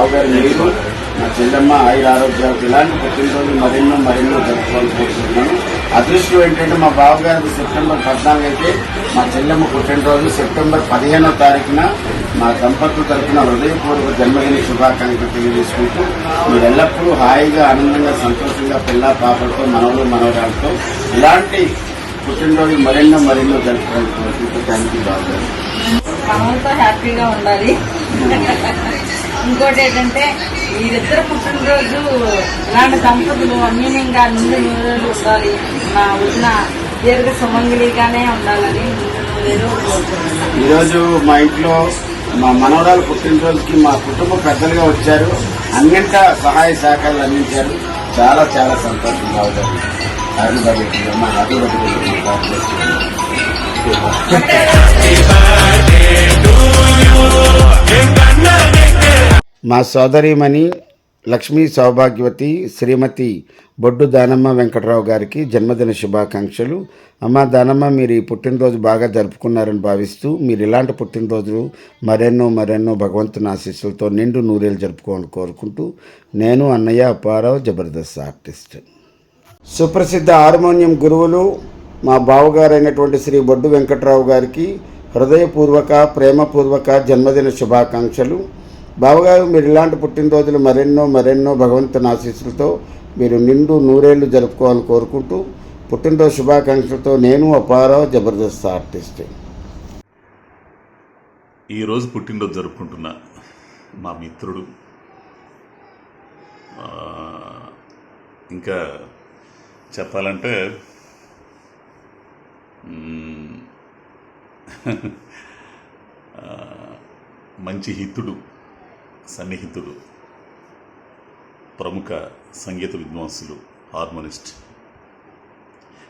బావగారు మీరు మా చెల్లెమ్మ ఐదు ఆరోగ్యాలకు ఇలాంటి పుట్టినరోజు మరెన్నో మరెన్నో జరుపుకోవాలని కోరుకుంటున్నాను అదృష్టం ఏంటంటే మా బావగారికి సెప్టెంబర్ పద్నాలుగు అయితే మా చెల్లెమ్మ పుట్టినరోజు సెప్టెంబర్ పదిహేనో తారీఖున మా దంపతుల తరఫున హృదయపూర్వక జన్మదిన శుభాకాంక్షలు తెలియజేసుకుంటూ మీరు ఎల్లప్పుడూ హాయిగా ఆనందంగా సంతోషంగా పిల్ల పాపలతో మనవలు మనవరాలతో ఇలాంటి పుట్టినరోజు మరెన్నో మరెన్నో జరుపుకోవాలని కోరుకుంటూ థ్యాంక్ యూ బావగారు హ్యాపీగా ఉండాలి. ఇంకోటి ఏంటంటే వీరిద్దరు పుట్టినరోజు ఇలాంటి దంపతులు అన్యూన్యంగా నుండి నూరేళ్ళు ఉండాలి నా వదిన దీర్ఘ సుమంగిలిగానే ఉండాలని ఈరోజు మా ఇంట్లో మా మనవరాలు పుట్టినరోజుకి మా కుటుంబ పెద్దలుగా వచ్చారు. అన్నింటా సహాయ సహకారాలు అందించారు. చాలా చాలా సంతోషంగా అవుతారు హ్యాపీ బర్త్డే మా హ్యాపీ బర్త్డే మా సోదరిమణి లక్ష్మీ సౌభాగ్యవతి శ్రీమతి బొడ్డు దానమ్మ వెంకటరావు గారికి జన్మదిన శుభాకాంక్షలు. అమ్మ దానమ్మ మీరు ఈ పుట్టినరోజు బాగా జరుపుకున్నారని భావిస్తూ మీరు ఇలాంటి పుట్టినరోజులు మరెన్నో మరెన్నో భగవంతుని ఆశీస్సులతో నిండు నూరేళ్ళు జరుపుకోవాలని కోరుకుంటూ నేను అన్నయ్య అప్పారావు జబర్దస్త్ ఆర్టిస్ట్. సుప్రసిద్ధ హార్మోనియం గురువులు మా బావగారైనటువంటి శ్రీ బొడ్డు వెంకట్రావు గారికి హృదయపూర్వక ప్రేమపూర్వక జన్మదిన శుభాకాంక్షలు. బావగారు మీరు ఇలాంటి పుట్టినరోజులు మరెన్నో మరెన్నో భగవంతుని ఆశీస్సులతో మీరు నిండు నూరేళ్ళు జరుపుకోవాలని కోరుకుంటూ పుట్టినరోజు శుభాకాంక్షలతో నేను అపారావు జబర్దస్త్ ఆర్టిస్ట్. ఈరోజు పుట్టినరోజు జరుపుకుంటున్న మా మిత్రుడు ఇంకా చెప్పాలంటే మంచి హితుడు. సన్నిహితుడు ప్రముఖ సంగీత విద్వాంసులు హార్మోనిస్ట్.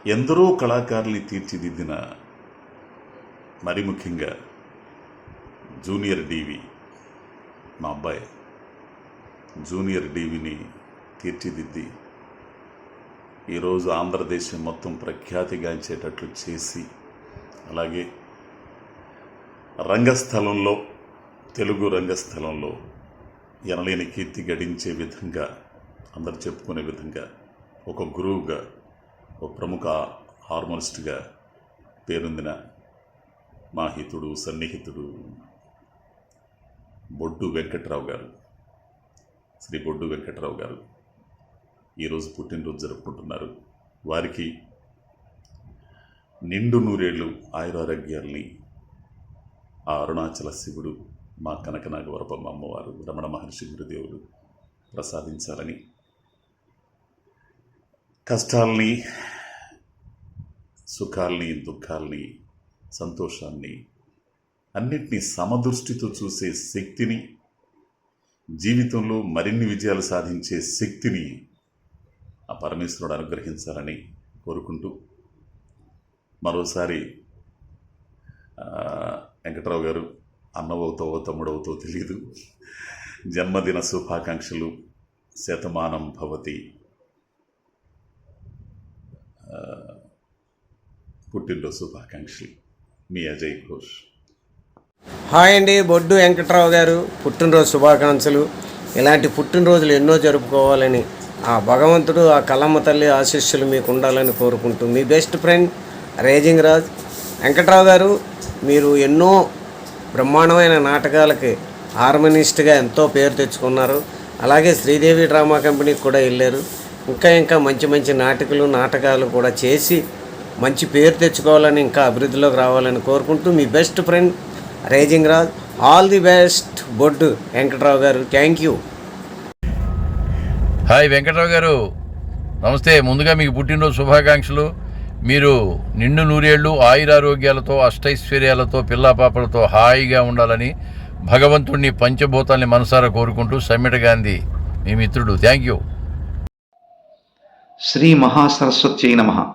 ఎందరో కళాకారుల్ని తీర్చిదిద్దిన మరి ముఖ్యంగా జూనియర్ డీవీ మా అబ్బాయి జూనియర్ డీవీని తీర్చిదిద్ది ఈరోజు ఆంధ్రదేశం మొత్తం ప్రఖ్యాతిగాంచేటట్లు చేసి అలాగే రంగస్థలంలో తెలుగు రంగస్థలంలో ఎనలేని కీర్తి గడించే విధంగా అందరు చెప్పుకునే విధంగా ఒక గురువుగా ఒక ప్రముఖ హార్మోనిస్ట్గా పేరొందిన మా హితుడు సన్నిహితుడు బొడ్డు వెంకట్రావు గారు శ్రీ బొడ్డు వెంకట్రావు గారు ఈరోజు పుట్టినరోజు జరుపుకుంటున్నారు. వారికి నిండు నూరేళ్ళు ఆయురారోగ్యాల్ని ఆ అరుణాచల శివుడు మా కనకనాగవరపమ్మ అమ్మవారు రమణ మహర్షి గురుదేవుడు ప్రసాదించాలని కష్టాల్ని సుఖాల్ని దుఃఖాల్ని సంతోషాన్ని అన్నిటినీ సమదృష్టితో చూసే శక్తిని జీవితంలో మరిన్ని విజయాలు సాధించే శక్తిని ఆ పరమేశ్వరుడు అనుగ్రహించాలని కోరుకుంటూ మరోసారి వెంకట్రావు గారు అన్నవవుతావో తమ్ముడవుతో తెలియదు జన్మదిన శుభాకాంక్షలు శతమానం భవతి. పుట్టినరోజు శుభాకాంక్షలు. మీ అజయ్ ఘోష్. హాయ్ అండి బొడ్డు వెంకట్రావు గారు. పుట్టినరోజు శుభాకాంక్షలు. ఇలాంటి పుట్టినరోజులు ఎన్నో జరుపుకోవాలని ఆ భగవంతుడు ఆ కలమ్మ తల్లి ఆశీస్సులు మీకు ఉండాలని కోరుకుంటూ మీ best friend raging Raj. Venkatrao garu మీరు ఎన్నో బ్రహ్మాండమైన నాటకాలకి హార్మనిస్ట్గా ఎంతో పేరు తెచ్చుకున్నారు. అలాగే శ్రీదేవి డ్రామా కంపెనీకి కూడా వెళ్ళారు. ఇంకా ఇంకా మంచి మంచి నాటకాలు నాటకాలు కూడా చేసి మంచి పేరు తెచ్చుకోవాలని ఇంకా అభివృద్ధిలోకి రావాలని కోరుకుంటూ మీ best friend raging Raj all the best Boddu Venkatrao garu. Thank you. Hi Venkatrao గారు. నమస్తే. ముందుగా మీకు పుట్టినరోజు శుభాకాంక్షలు. మీరు నిండు నూరేళ్ళు ఆయురారోగ్యాలతో అష్టైశ్వర్యాలతో పిల్లాపాపలతో హాయిగా ఉండాలని భగవంతుడిని పంచభూతాల్ని మనసారా కోరుకుంటూ సమ్మిట గాంధీ మీ మిత్రుడు. Thank you. శ్రీ మహాసరస్వత్యై నమ.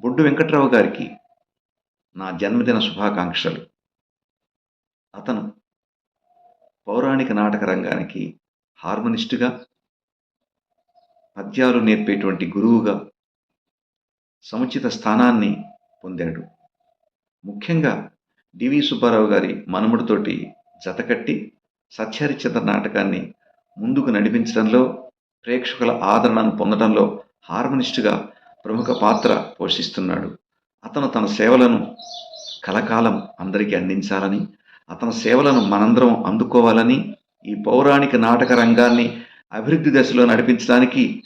బొడ్డు వెంకట్రావు గారికి నా జన్మదిన శుభాకాంక్షలు. అతను పౌరాణిక నాటక రంగానికి హార్మోనిస్టుగా పద్యాలు నేర్పేటువంటి గురువుగా సముచిత స్థానాన్ని పొందాడు. ముఖ్యంగా డివి సుబ్బారావు గారి మనుమడితోటి జతకట్టి సత్యహరిచంద్ర నాటకాన్ని ముందుకు నడిపించడంలో ప్రేక్షకుల ఆదరణను పొందడంలో హార్మనిస్టుగా ప్రముఖ పాత్ర పోషిస్తున్నాడు. అతను తన సేవలను కలకాలం అందరికీ అందించాలని అతని సేవలను మనందరం అందుకోవాలని ఈ పౌరాణిక నాటక రంగాన్ని అభివృద్ధి దశలో నడిపించడానికి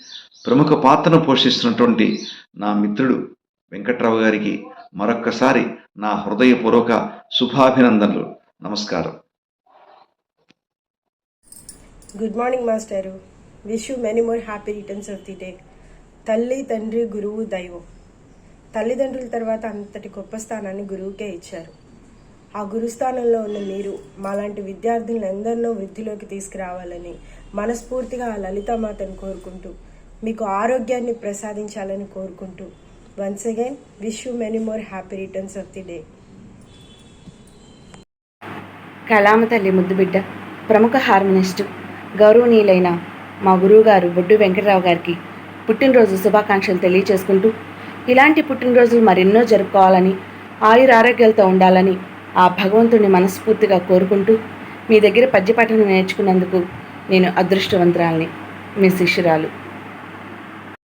ప్రముఖ పాత్రను పోషిస్తున్నటువంటి నా మిత్రుడు వెంకట్రావు గారికి మరొక్కసారి నా హృదయపూర్వక శుభాభినందనలు. నమస్కారం. గుడ్ మార్నింగ్ మాస్టారు. Wish you many more happy returns of the day. తల్లి తండ్రి గురువు దైవం. తల్లిదండ్రుల తర్వాత అంతటి గొప్ప స్థానాన్ని గురువుకే ఇచ్చారు. ఆ గురుస్థానంలో ఉన్న మీరు మాలాంటి విద్యార్థులను ఎందరినో వృద్ధిలోకి తీసుకురావాలని మనస్ఫూర్తిగా ఆ లలితామాతను కోరుకుంటూ మీకు ఆరోగ్యాన్ని ప్రసాదించాలని కోరుకుంటూ once again wish you many more happy returns of the day కళామ తల్లి ముద్దుబిడ్డ ప్రముఖ హార్మోనిస్టు గౌరవనీయులైన మా గురువుగారు బొడ్డు వెంకటరావు గారికి పుట్టినరోజు శుభాకాంక్షలు తెలియచేసుకుంటూ ఇలాంటి పుట్టినరోజులు మరెన్నో జరుపుకోవాలని ఆయుర ఆరోగ్యాలతో ఉండాలని ఆ భగవంతుని మనస్ఫూర్తిగా కోరుకుంటూ మీ దగ్గర పద్యపాఠను నేర్చుకున్నందుకు నేను అదృష్టవంతురాల్ని మీ శిష్యురాలు.